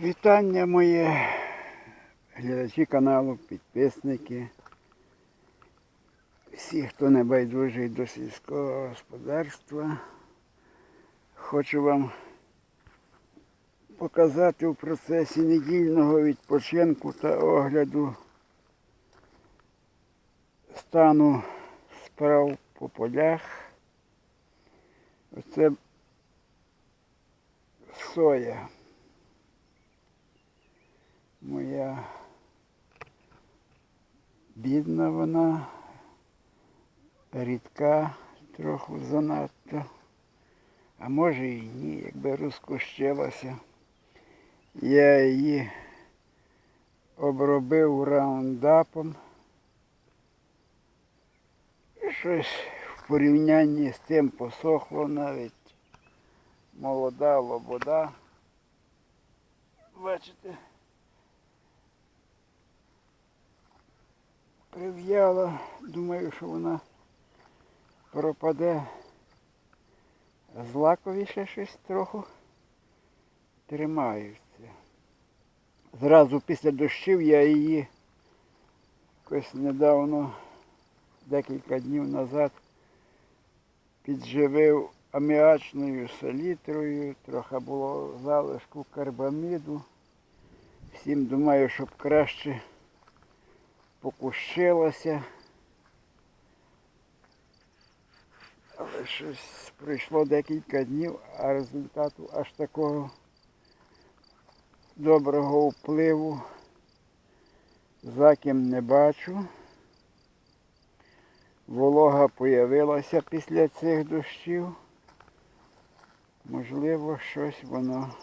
Вітання моє, глядачі каналу, підписники, всі, хто не байдужий до сільського господарства. Хочу вам показати в процесі недільного відпочинку та огляду стану справ по полях. Оце соя. Моя бідна вона, рідка трохи занадто, а може і ні, якби розкущилася. Я її обробив раундапом. Щось в порівнянні з тим посохло навіть молода лобода. Бачите? Прив'яла, думаю, що вона пропаде. Злаковіше щось трохи тримаються. Зразу після дощів я її якось недавно, декілька днів назад, підживив аміачною селітрою, трохи було залишку карбаміду. Всім думаю, щоб краще покущилося. Але щось пройшло декілька днів, а результату аж такого доброго впливу за ким не бачу. Волога появилася після цих дощів. Можливо, щось воно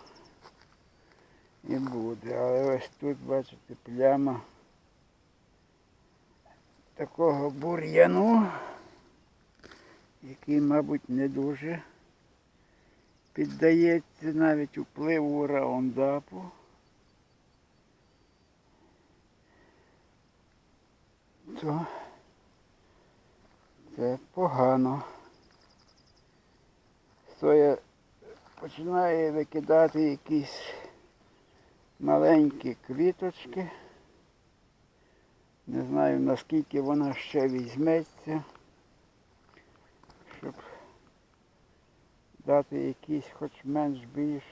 і буде. Але ось тут, бачите, пляма такого бур'яну, який, мабуть, не дуже піддається навіть впливу раундапу. То це погано. Соя починає викидати якісь маленькі квіточки. Не знаю наскільки вона ще візьметься, щоб дати якийсь хоч менш-більш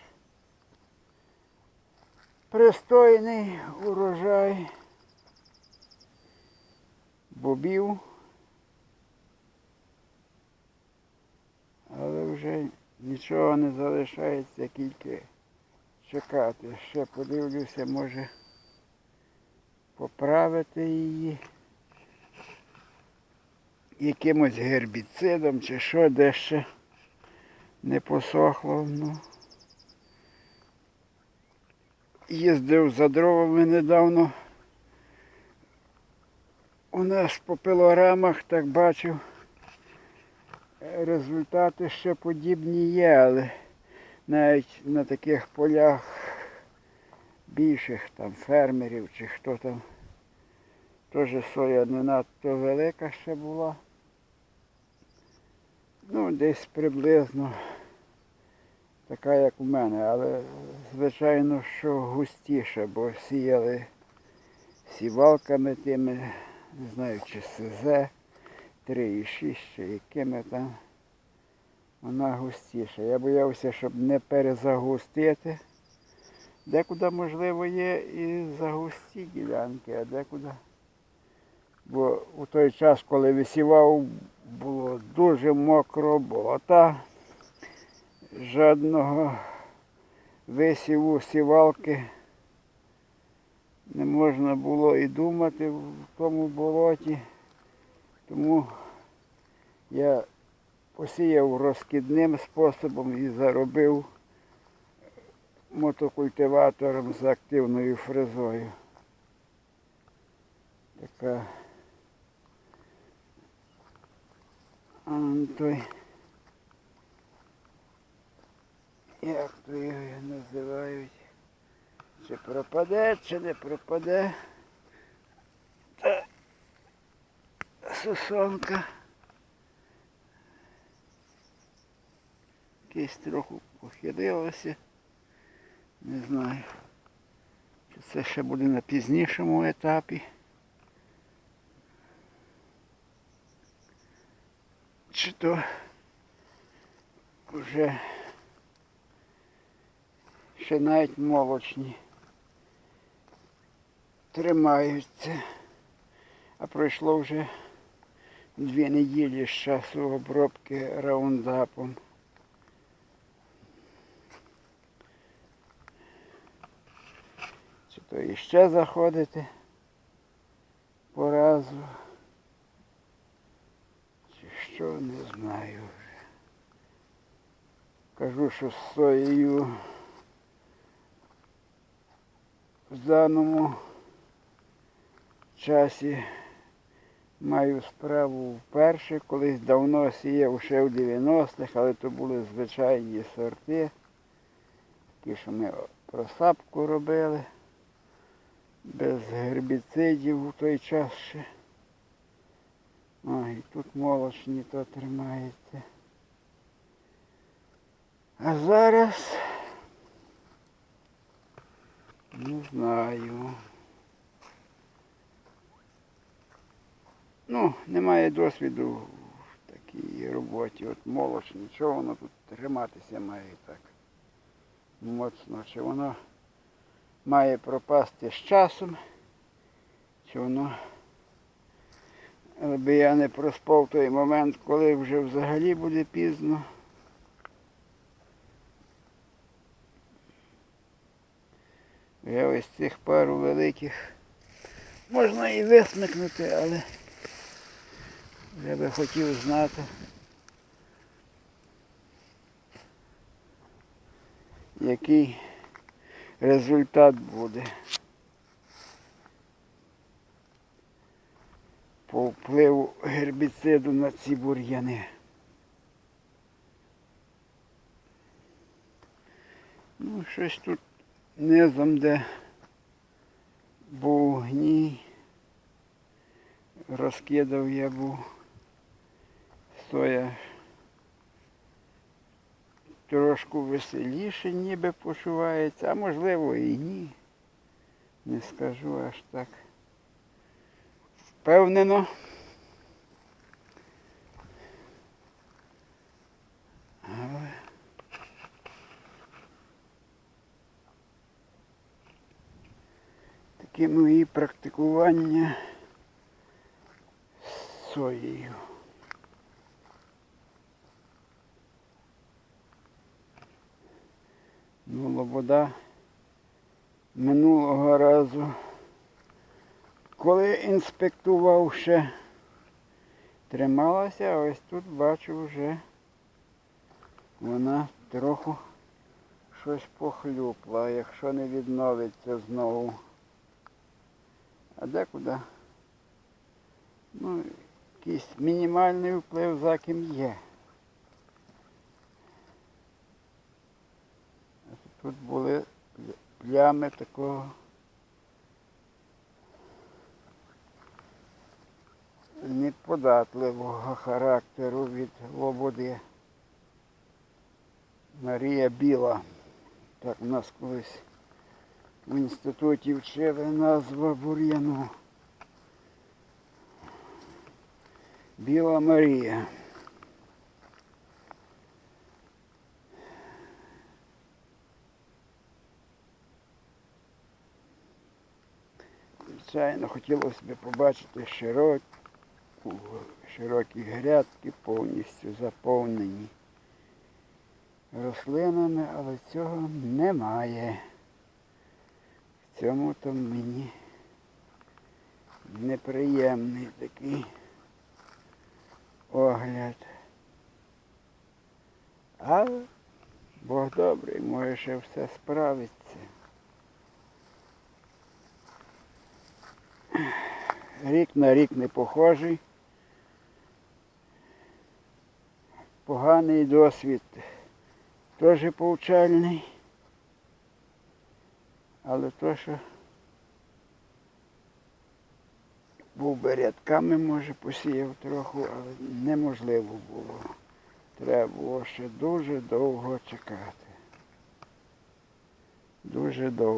пристойний урожай бобів. Але вже нічого не залишається, тільки чекати. Ще подивлюся, може поправити її якимось гербіцидом чи що, де ще не посохло. Ну. Їздив за дровами недавно. У нас по пилорамах так бачив. Результати ще подібні є, але навіть на таких полях більших там фермерів чи хто там. Теж соя не надто велика ще була. Ну, десь приблизно така, як у мене, але звичайно, що густіше, бо сіяли сівалками тими, не знаю, чи СЗ 3,6, чи якими там. Вона густіша. Я боявся, щоб не перезагустити. Декуди, можливо, є і загусті ділянки, а декуди. Бо у той час, коли висівав, було дуже мокро, болота. Жодного висіву сівалки не можна було і думати в тому болоті. Тому я посіяв розкидним способом і заробив мотокультиватором з активною фрезою. Така той. Як то його називають? Чи пропаде, чи не пропаде. Та сосонка. Якесь трохи похилилося. Не знаю. Чи це ще буде на пізнішому етапі? Чи то вже ще навіть молочні тримаються. А пройшло вже дві неділі з часу обробки раундапом. То іще заходити по разу, чи що, не знаю вже. Кажу, що з соєю в даному часі. Маю справу вперше, колись давно сіяв ще в 90-х, але то були звичайні сорти, ті, що ми просапку робили, без гербіцидів у той час ще. Ой, тут молочні то тримається. А зараз не знаю. Ну, немає досвіду в такій роботі. От молочні. Чого воно тут триматися має так моцно? Чи воно має пропасти з часом, чи воно. Аби я не проспав той момент, коли вже взагалі буде пізно. Я ось цих пару великих можна і висмикнути, але я би хотів знати, який результат буде. По впливу гербіциду на ці бур'яни. Ну, щось тут низом, де був гній, розкидав я був соя трошку веселіше ніби почувається, а можливо і ні. Не скажу аж так. Впевнено. Але такі мої практикування з соєю. Ну, лобода минулого разу, коли інспектував ще, трималася, а ось тут бачу вже вона трохи щось похлюпла, якщо не відновиться знову. А декуди? Ну, якийсь мінімальний вплив за є. Тут були пля- плями такого неподатливого характеру від лободи. Марія Біла. Так у нас колись в інституті вчили назва бур'яну. Біла Марія. Звичайно, хотілося б побачити широку, широкі грядки повністю заповнені рослинами, але цього немає. В цьому то мені неприємний такий огляд. Але Бог добрий, може ще все справиться. Рік на рік не похожий. Поганий досвід теж повчальний. Але то, що був би рядками, може, посіяв трохи, але неможливо було. Треба було ще дуже довго чекати. Дуже довго.